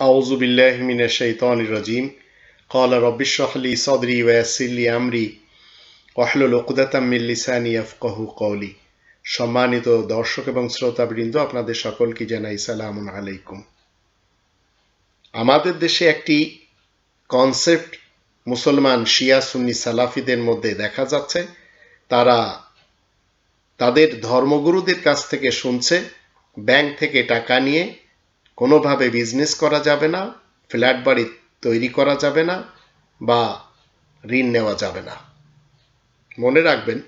أعوذ بالله من الشيطان الرجيم قال رب اشرح لي صدري ويسر لي أمري واحلل عقدة من লিসানি يفقه قولي সম্মানিত দর্শক এবং শ্রোতাবৃন্দ আপনাদের সকলকে জানাই সালামুন আলাইকুম আমাদের দেশে একটি কনসেপ্ট মুসলমান শিয়া সুন্নি সালাফিদের মধ্যে দেখা যাচ্ছে তারা তাদের ধর্মগুরুদের কাছ থেকে শুনছে ব্যাংক থেকে টাকা নিয়ে কোনোভাবে বিজনেস করা যাবে না ফ্ল্যাট বাড়ি তৈরি করা যাবে না বা ঋণ নেওয়া যাবে না। মনে রাখবেন,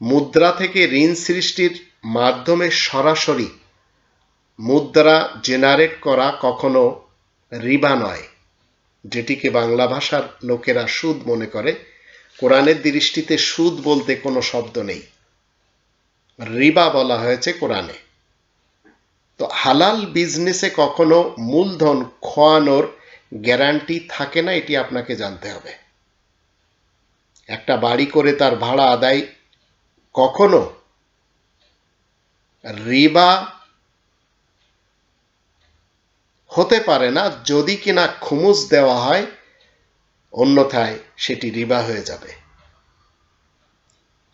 মুদ্রা থেকে ঋণ সৃষ্টির মাধ্যমে সরাসরি মুদ্রা জেনারেট করা কখনো রিবা নয়, যেটিকে বাংলা ভাষার লোকেরা সুদ মনে করে। কোরআনের দৃষ্টিতে সুদ বলতে কোনো শব্দ নেই। রিবা বলা হয়েছে কোরআনে। তো হালাল বিজনেসে কখনো মূলধন খোয়ানোর গ্যারান্টি থাকে না, এটি আপনাকে জানতে হবে। একটা বাড়ি করে তার ভাড়া আদায় কখনো রিবা হতে পারে না, যদি কিনা খুমুস দেওয়া হয়, অন্যথায় সেটি রিবা হয়ে যাবে।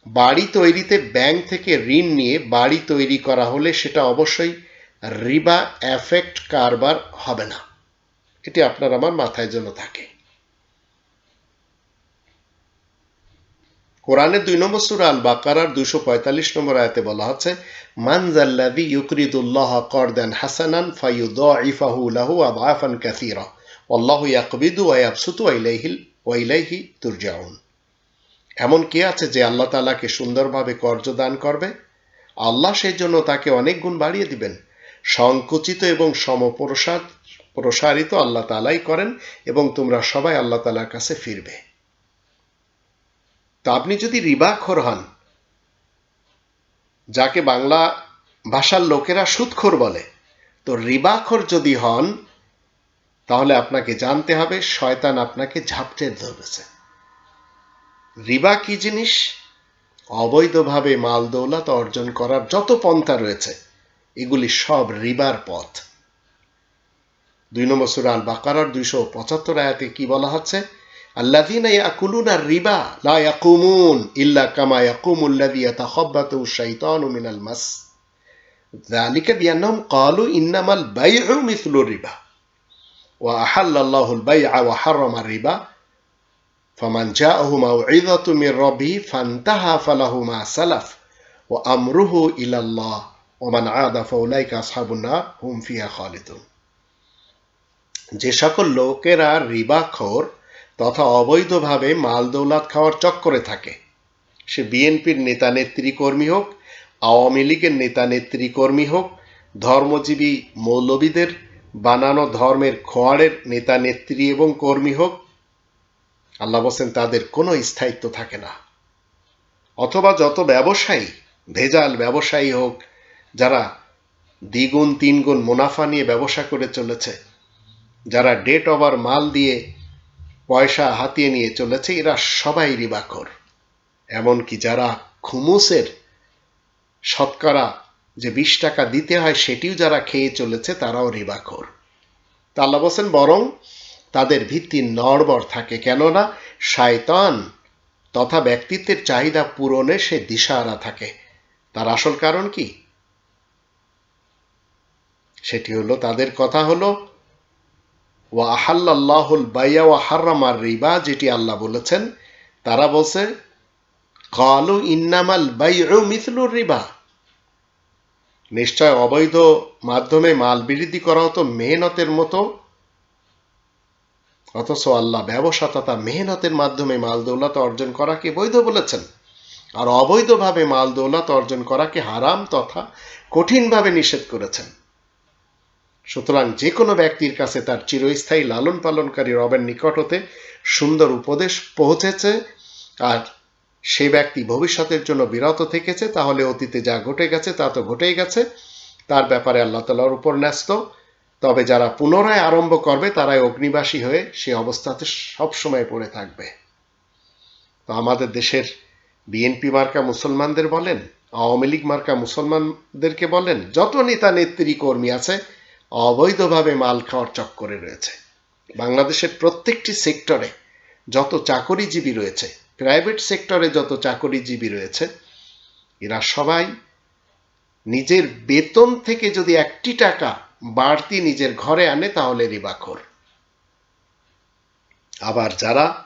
বাড়ি তৈরিতে ব্যাংক থেকে ঋণ নিয়ে বাড়ি তৈরি করা হলে সেটা অবশ্যই রিবা এফেক্ট কারবার হবে না। এটি আপনার আমার মাথায় যেন থাকে। কোরআনের দুই নম্বর সুরা আল বাকারার দুশো পঁয়তাল্লিশ নম্বর আয়াতে বলা হচ্ছে মানজাল্লাদি ইউকরিদুল্লাহ করদান হাসানান ফায়ুদাইফাহু লাহু আদাফান কাসীরা আল্লাহু ইয়াকবিদু ওয়া ইয়াবসুতু ইলাইহিল ওয়া তুরজাউন। এমন কে আছে যে আল্লাহ তাআলাকে সুন্দরভাবে কর্জ দান করবে? আল্লাহ সেই জন্য তাকে অনেক গুণ বাড়িয়ে দিবেন। সংকুচিত এবং সমপ্রসাদ, প্রসারিত আল্লাহ তালাই করেন এবং তোমরা সবাই আল্লাহ তালার কাছে ফিরবে। তো আপনি যদি রিবাখোর হন, যাকে বাংলা ভাষার লোকেরা সুদখোর বলে, তো রিবাখোর যদি হন, তাহলে আপনাকে জানতে হবে শয়তান আপনাকে ঝাপটে ধরেছে। রিবা কি জিনিস? অবৈধভাবে মাল দৌলত অর্জন করার যত পন্থা রয়েছে এগুলি সব রিবার পথ দুই নম্বর সুরা আল বাকারার দুইশো পঁচাত্তর আয়াতে কি বলা হচ্ছে আল্লাযীনা ইয়াকুলুনা রিবা লা ইয়াকুমুন ইল্লা কামা ইয়াকুমুল্লাযী ইয়াতাখাব্বাতু শাইতানু মিনাল মাস ذلك بأنهم قالوا إنما البيع مثل الربا وأحل الله البيع وحرم الربا فمن جاءه موعظة من ربه فانتهى فله ما سلف وأمره إلى الله ওমান আদা ফৌলাইকা আসহাবুন্নার হুম ফিয়া খালিদুন যে সকল লোকেরা রিবাখোর তথা অবৈধভাবে মাল দৌলাত খাওয়ার চক্করে থাকে, সে বিএনপির নেতা নেত্রী কর্মী হোক, আওয়ামী লীগের নেতা নেত্রী কর্মী হোক, ধর্মজীবী মৌলবীদের, বানানো ধর্মের খোয়াড়ের নেতা নেত্রী এবং কর্মী হোক, আল্লাহ বলছেন তাদের কোনো স্থায়িত্ব থাকে না। অথবা যত ব্যবসায়ী, ভেজাল ব্যবসায়ী হোক যারা দ্বিগুণ, তিনগুণ মুনাফা নিয়ে ব্যবসা করে চলেছে, যারা ডেট ওভার মাল দিয়ে পয়সা হাতিয়ে নিয়ে চলেছে, এরা সবাই রিবাখর। এমনকি যারা খুমুসের শতকরা যে বিশ টাকা দিতে হয়, সেটিও যারা খেয়ে চলেছে, তারাও রিবাকর তা আল্লাহ বলছেন, বরং তাদের ভিত্তি নড়বড় থাকে, কেননা শায়তান তথা ব্যক্তিত্বের চাহিদা পূরণে সে দিশাহারা থাকে। তার আসল কারণ কি? সেটি হলো, তাদের কথা হলো ও আহাল্লাহুল বাইয়া ও হার্রামার রিবা যেটি আল্লাহ বলেছেন। তারা বলছে, কালু ইন্নামাল বাইউ মিথলুর রিবা নিশ্চয় অবৈধ মাধ্যমে মাল বৃদ্ধি করাও তো মেহনতের মতো। অথচ আল্লাহ ব্যবসা তথা মেহনতের মাধ্যমে মাল দৌলত অর্জন করাকে বৈধ বলেছেন। আর অবৈধভাবে মাল দৌলত অর্জন করাকে হারাম তথা কঠিনভাবে নিষেধ করেছেন। সুতরাং যে কোনো ব্যক্তির কাছে তার চিরস্থায়ী লালন পালনকারী রবের নিকট হতে সুন্দর উপদেশ পৌঁছেছে, আর সেই ব্যক্তি ভবিষ্যতের জন্য বিরত থেকেছে, তাহলে অতীতে যা ঘটে গেছে তা তো ঘটেই গেছে। তার ব্যাপারে আল্লাহ তালার উপর ন্যস্ত। তবে যারা পুনরায় আরম্ভ করবে, তারাই অগ্নিবাসী হয়ে সে অবস্থাতে সবসময় পড়ে থাকবে। তো আমাদের দেশের বিএনপি মার্কা মুসলমানদের বলেন, আওয়ামী লীগ মার্কা মুসলমানদেরকে বলেন, যত নেতা নেত্রী কর্মী আছে অবৈধভাবে মাল খাওয়ার চক্করে রয়েছে। বাংলাদেশের প্রত্যেকটি সেক্টরে যত চাকরিজীবী রয়েছে, প্রাইভেট সেক্টরে যত চাকরিজীবী রয়েছে, এরা সবাই নিজের বেতন থেকে যদি একটি টাকা বাড়তি নিজের ঘরে আনে, তাহলে রিবাখোর। আবার যারা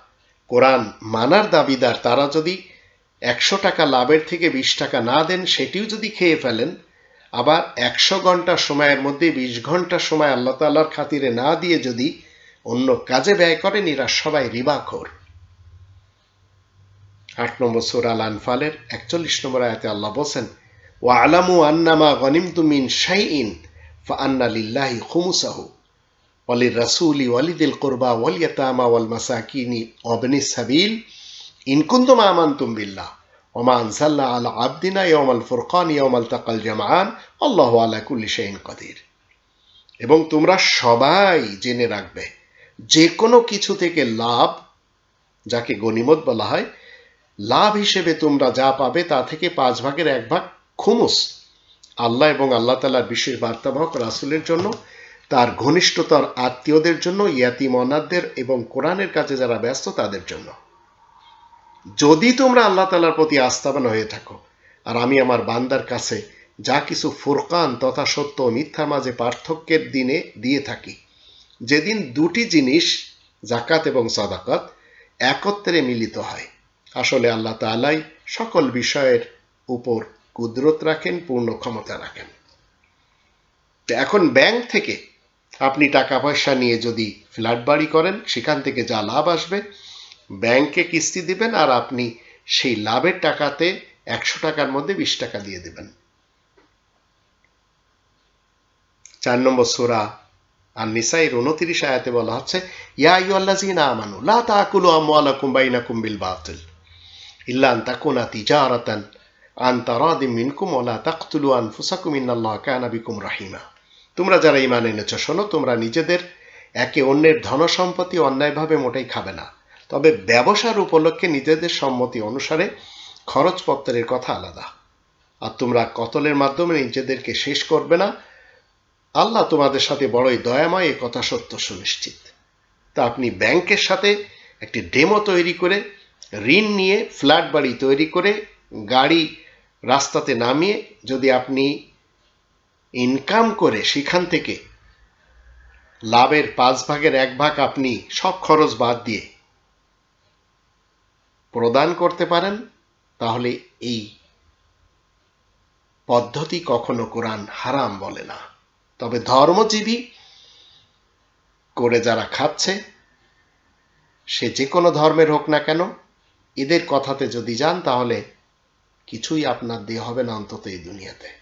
কোরআন মানার দাবিদার, তারা যদি একশো টাকা লাভের থেকে বিশ টাকা না দেন, সেটিও যদি খেয়ে ফেলেন আবার একশো ঘণ্টা সময়ের মধ্যে বিশ ঘণ্টা সময় আল্লাহ তাল্লার খাতিরে না দিয়ে যদি অন্য কাজে ব্যয় করেন, এরা সবাই রিবাখোর। আট নম্বর সুরাল আনফালের একচল্লিশ নম্বর আয়াতে আল্লাহ বলছেন ও আলামু আন্নামা গনিম তুমিন শাইইন ফা আন্না লিল্লাহি খুমুসাহু ওয়ালির রাসুলি ওয়ালিদিল কোরবা ওয়ালিয়াতামা ওয়াল মাসাকিনি অবনি সাবিল। ইনকুন্তুম আমান্তুম বিল্লাহ। ওমা আনসাল্লাহ আলা আবদিনা ইয়মাল ফুরকান ইয়মাল তাকাল জামান আল্লাহ আলা কুল্লি শাইন কাদির এবং তোমরা সবাই জেনে রাখবে, যে কোনো কিছু থেকে লাভ, যাকে গনিমত বলা হয়, লাভ হিসেবে তোমরা যা পাবে তা থেকে পাঁচ ভাগের এক ভাগ খুমুস। আল্লাহ এবং আল্লাহ তালার বিশেষ বার্তাবাহক রাসুলের জন্য, তার ঘনিষ্ঠতার আত্মীয়দের জন্য, ইয়াতিম অনাথদের এবং কোরআনের কাছে যারা ব্যস্ত তাদের জন্য। যদি তোমরা আল্লাহ তালার প্রতি আস্থাবান হয়ে থাকো, আর আমি আমার বান্দার কাছে যা কিছু ফুরকান তথা সত্য ও মিথ্যার মাঝে পার্থক্যের দিনে দিয়ে থাকি, যেদিন দুটি জিনিস জাকাত এবং সাদাকাত, একত্রে মিলিত হয়। আসলে আল্লাহ তালাই সকল বিষয়ের উপর কুদরত রাখেন, পূর্ণ ক্ষমতা রাখেন। এখন ব্যাংক থেকে আপনি টাকা পয়সা নিয়ে যদি ফ্ল্যাট বাড়ি করেন, সেখান থেকে যা লাভ আসবে ব্যাংকে কিস্তি দিবেন আর আপনি সেই লাভের টাকাতে একশো টাকার মধ্যে বিশ টাকা দিয়ে দেবেন। চার নম্বর সোরা আর নিসাইর উনতিরিশ আয়াতে বলা হচ্ছে, ইয়া লা বাতিল আন তাকুনা তিজারাতান আন মিনকুম ওয়া লা তাকতুলু আনফুসাকুম, ইন্নাল্লাহা কানা বিকুম রাহিমা। তোমরা যারা ঈমান এনেছো, শোনো, তোমরা নিজেদের একে অন্যের ধন সম্পত্তি অন্যায়ভাবে মোটেই খাবে না। তবে ব্যবসার উপলক্ষে নিজেদের সম্মতি অনুসারে খরচপত্রের কথা আলাদা। আর তোমরা কতলের মাধ্যমে নিজেদেরকে শেষ করবে না, আল্লাহ তোমাদের সাথে বড়ই দয়াময়, এ কথা সত্য সুনিশ্চিত। তা আপনি ব্যাংকের সাথে একটি ডেমো তৈরি করে, ঋণ নিয়ে ফ্ল্যাট বাড়ি তৈরি করে, গাড়ি রাস্তাতে নামিয়ে যদি আপনি ইনকাম করে সেখান থেকে লাভের পাঁচ ভাগের এক ভাগ আপনি সব খরচ বাদ দিয়ে প্রদান করতে পারেন, তাহলে এই পদ্ধতি কখনো কোরআন হারাম বলে না। তবে ধর্মজীবী করে যারা খাচ্ছে, সে যে কোনো ধর্মের হোক না কেন, এদের কথাতে যদি যান, তাহলে কিছুই আপনার দিয়ে হবে না অন্তত এই দুনিয়াতে।